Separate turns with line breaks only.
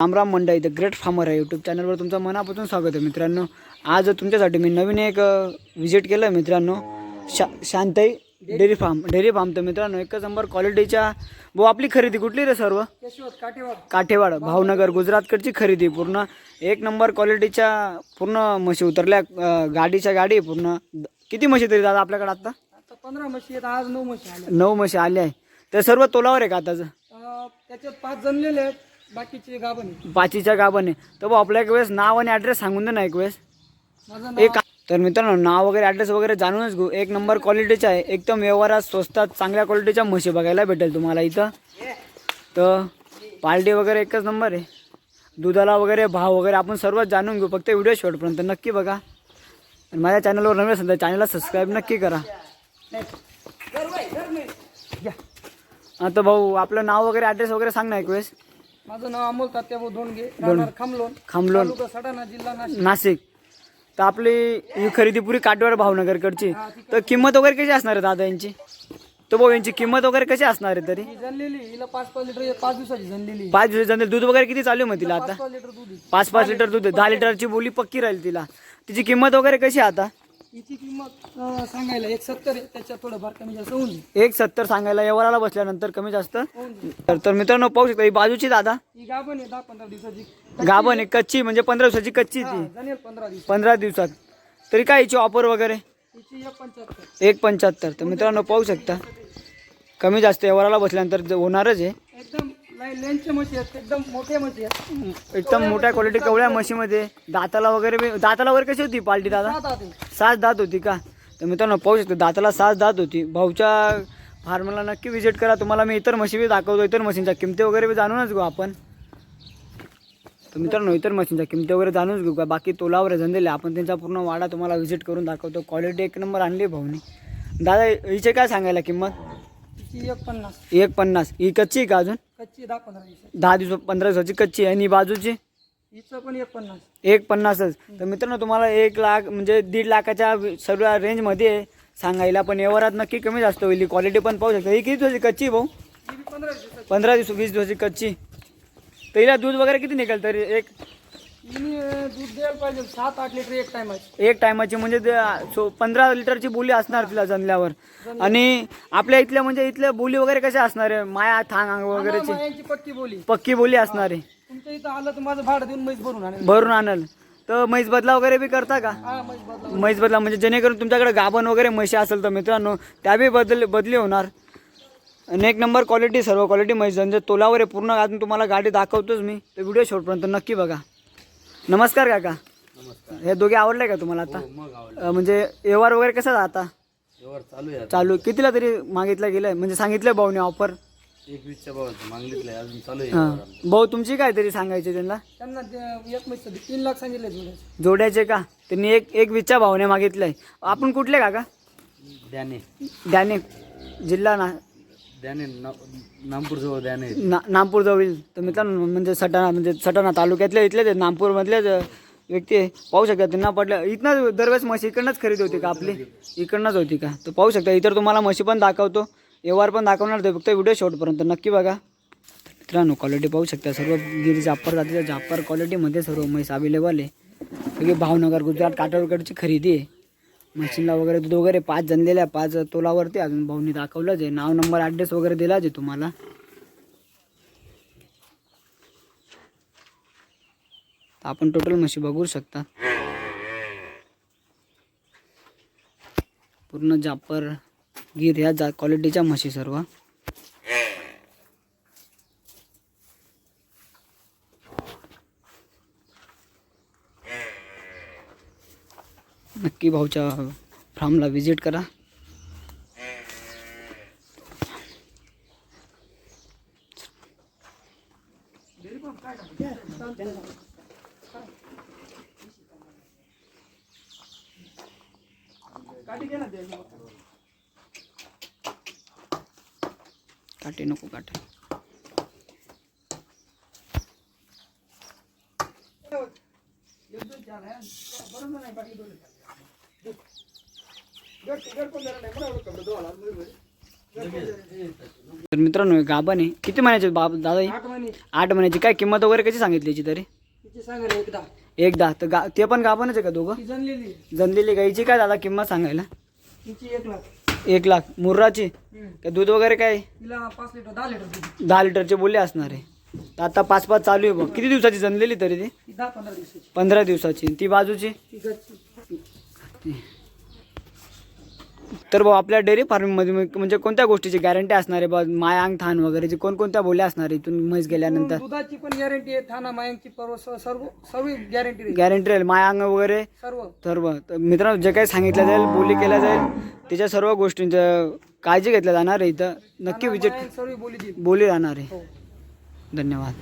रामराम Mandai the great farmer आहे YouTube चॅनलवर तुमचं मनापासून स्वागत आहे मित्रांनो. आज तुमच्यासाठी मी नवीन एक विजिट केलं आहे मित्रांनो. शा Shantai dairy farm dairy farm तर मित्रांनो एकच नंबर क्वालिटीच्या भाऊ आपली खरेदी कुठली रे सर्व?
काठेवाड.
काठेवाड भावनगर. गुजरातकडची खरेदी पूर्ण. एक नंबर क्वालिटीच्या पूर्ण म्हशी उतरल्या गाडीच्या गाडी पूर्ण. किती म्हशी तरी दादा आपल्याकडे आता?
पंधरा म्हशी आहेत आज नऊ म्हशी
नऊ म्हशी आल्या आहे. तर सर्व तोलावर आहे का आताचं?
त्याच्यात पाच जणलेले आहेत. बाकीचे गाभण.
पाचीच्या गाभाने तर भाऊ आपल्या एक वेळेस नाव आणि ॲड्रेस सांगून दे ना एक वेळेस.
माझं नाव
एक तर मित्रांनो नाव वगैरे ॲड्रेस वगैरे जाणूनच घेऊ. एक नंबर क्वालिटीचा आहे. एकदम व्यवहारात स्वस्तात चांगल्या क्वालिटीच्या म्हशी बघायला भेटेल तुम्हाला इथं. तर पार्टी वगैरे एकच नंबर आहे. दुधाला वगैरे भाव वगैरे आपण सर्वच जाणून घेऊ. फक्त व्हिडिओ शेवटपर्यंत नक्की बघा. आणि माझ्या चॅनलवर नवीन असेल तर चॅनलला सबस्क्राईब नक्की करा. आता भाऊ आपलं नाव वगैरे ॲड्रेस वगैरे सांग ना एक वेळेस.
माझं नाव अमोल तात्याभाऊ धोंडगे राहणार खामलोन
खामलोन.
तालुका सटाणा जिल्हा नाशिक.
नाशिक. तर आपली ही खरेदी पुरी काटवाड भावनगरकडची. तर किंमत वगैरे कशी असणार आहे दादा यांची? तर भाऊ यांची किंमत वगैरे कशी असणार आहे तरी?
ही जनलेली हिला पाच पाच लिटर पाच दिवसाची जनलेली
पाच दूध वगैरे किती चालू आहे मग तिला आता?
पाच लिटर दूध आहे.
पाच पाच लिटर दूध आहे. दहा लिटरची बोली पक्की राहील तिला. तिची किंमत वगैरे कशी आहे आता?
हिची किंमत अं, सांगायला एक सत्तर आहे त्याच्यात थोडंफार कमी जास्त होऊन जाईल.
एक सत्तर सांगायला व्यवहाराला बसल्यानंतर कमी जास्त?
होऊन जाईल.
तर तर मित्रांनो पाहू शकता ही बाजूची दादा?
ही गाभण आहे दहा पंधरा दिवसाची.
गाभण आहे कच्ची म्हणजे पंधरा दिवसाची कच्ची
हा,
ती
जनेल पंधरा दिवस
पंधरा दिवसात. तरी काय हिची ऑफर वगैरे?
हिची एक पंच्याहत्तर.
एक पंच्याहत्तर. तर मित्रांनो पाहू शकता. कमी जास्त व्यवहाराला बसल्यानंतर जे होणारच आहे.
एकदम लाईन लेनचे म्हशी आहेत एकदम मोठे म्हशी आहेत.
एकदम मोठ्या क्वालिटी कवळ्या म्हशीमध्ये? दाताला वगैरे बी- दाताला वगैरे कशी होती पालटी दादा?
सात
दात होती. का? तर मित्रांनो पाहू शकतो दाताला सात दात होती. भाऊच्या फार्मला नक्की व्हिजिट करा. तुम्हाला मी इतर म्हशी बी दाखवतो इतर म्हशींच्या किमती वगैरे बी जाणूनच घेऊ आपण. तर मित्रांनो इतर म्हशींच्या किमती वगैरे जाणूनच घेऊ का? बाकी तोलावर दिले आपण त्यांचा पूर्ण वाडा तुम्हाला व्हिजिट करून दाखवतो. क्वालिटी एक नंबर आणली आहे भाऊनी. दादा हिचे काय सांगायला किंमत?
तिची एक पन्नास.
एक पन्नास. ही कच्ची आहे का अजून?
कच्ची दहा पंधरा दिवसाची.
दहा दिवस पंधरा दिवसाची कच्ची आणि बाजूची?
हिचं पण एक पन्नास.
एक पन्नासच. तर मित्रांनो तुम्हाला एक लाख म्हणजे दीड लाखाच्या सर्व रेंजमध्ये सांगायला पण व्यवहारात नक्की कमी जास्त होईल. क्वालिटी पण पाहू शकता. ही किती दिवसाची कच्ची आहे भाऊ?
ही पंधरा दिवसाची.
पंधरा दिवस वीस दिवसाची कच्ची. तर हिला दूध वगैरे किती निघेल तरी? एक
हिने दूध द्यायला पाहिजे. सात आठ लिटर एक टायमाची
एक टायमाची म्हणजे ते, सो पंधरा लिटरची बोली असणार तिला जणल्यावर आणि आपल्या इथल्या म्हणजे इथल्या बोली वगैरे कशा असणार आहे? माया थांग वगैरेची.
पक्की बोली.
पक्की बोली असणार आहे.
तुमच्या इथं आलं तर माझं भाडं देऊन म्हैस भरून आणेल
भरून आणल. तर म्हैस बदला वगैरे बी करता का?
हा म्हैस बदला
म्हैस बदला म्हणजे जेणेकरून तुमच्याकडे गाभण वगैरे म्हशी असेल तर मित्रांनो त्या बी बदल बदली होणार. आणि एक नंबर क्वालिटी सर्व क्वालिटी म्हैस म्हणजे तोलावर आहे पूर्ण अजून तुम्हाला गाडी दाखवतोच मी. तर व्हिडिओ शेवटपर्यंत नक्की बघा. नमस्कार काका. हे दोघे आवडले का तुम्हाला आता? अं, म्हणजे व्यवहार वगैरे कसा आता?
व्यवहार चालू आहे
चालू कितीला तरी मागितलं गेलं म्हणजे सांगितलं भाऊने ऑफर
एक वीसच्या भावात मागणीतलं आहे अजून चालू आहे
हां. भाऊ तुमची काय तरी सांगायची त्यांना?
त्यांना ते एक म्हैससाठी तीन लाख सांगितले जोड्याचे.
जोड्याचे का? त्यांनी एक एक वीसच्या भावने मागितलंय. आपण कुठले काका?
द्याने
द्याने जिल्हा ना
द्याने नामपूर जवळ द्याने.
ना नागपूरजवळील तर मित्रांनो म्हणजे सटाणा म्हणजे सटाणा तालुक्यातले इथलेच आहेत, नागपूरमधलेच व्यक्ती आहे पाहू शकता त्यांना पडलं इथनंच दरवेळेस म्हशी इकडनंच खरेदी होती का आपली? इकडनंच होती का? तर पाहू शकता इतर तुम्हाला म्हशी पण दाखवतो व्यवहार पण दाखवणार ते फक्त व्हिडिओ शॉर्टपर्यंत नक्की बघा. मित्रांनो क्वालिटी पाहू शकता सर्व गिरी जापर जातीच्या जापर क्वालिटीमध्ये सर्व म्हैस अवेलेबल आहे. सगळी भावनगर गुजरात काठावरकडची खरेदी आहे. मशीनला वगैरे दूध वगैरे पाच जणलेल्या पाच तोलावरती अजून भाऊनी दाखवलंच आहे नाव नंबर ॲड्रेस वगैरे दिलाच आहे तुम्हाला. तर आपण टोटल म्हशी बघू शकता. पूर्ण जापर गिर ह्या जा क्वालिटीच्या म्हशी सर्व. नक्की भाऊच्या फार्मला व्हिजिट करा। काटे नको काटे। तर मित्रांनो आहे किती महिन्याचे बाप दादा? ही
आठ महिने
आठ महिन्याची काय किंमत वगैरे कशी सांगितली याची तरी?
एकदा
तर गा ते पण गाभणच आहे का दोघं?
जनलेली
गाईची काय दादा किंमत सांगायला?
एक लाख.
मुर्राची. काय दूध वगैरे काय?
दहा
लिटरचे बोलले असणार आहे. तर आता पाच पाच चालू आहे बघ. किती दिवसाची जनलेली तरी ती?
पंधरा दिवसाची.
ती बाजूची? तर भाऊ आपल्या डेअरी फार्मिंगमध्ये मग म्हणजे कोणत्या गोष्टीची गॅरंटी असणार आहे? बा मायांग थान वगैरेची कोणकोणत्या बोल्या असणार इथून म्हैस गेल्यानंतर?
दुधाची पण गॅरंटी आहे थाना मायांची पर्व सर्व सर्व गॅरंटी राहील
गॅरंटी राहील. मायांग वगैरे?
सर्व.
सर्व तर मित्रांनो जे काही सांगितलं जाईल बोली केल्या जाईल त्याच्या सर्व गोष्टींचं काळजी घेतल्या जाणार आहे इथं. नक्की विजिट
सर्व बोली
बोली राहणार आहे.
हो.
धन्यवाद.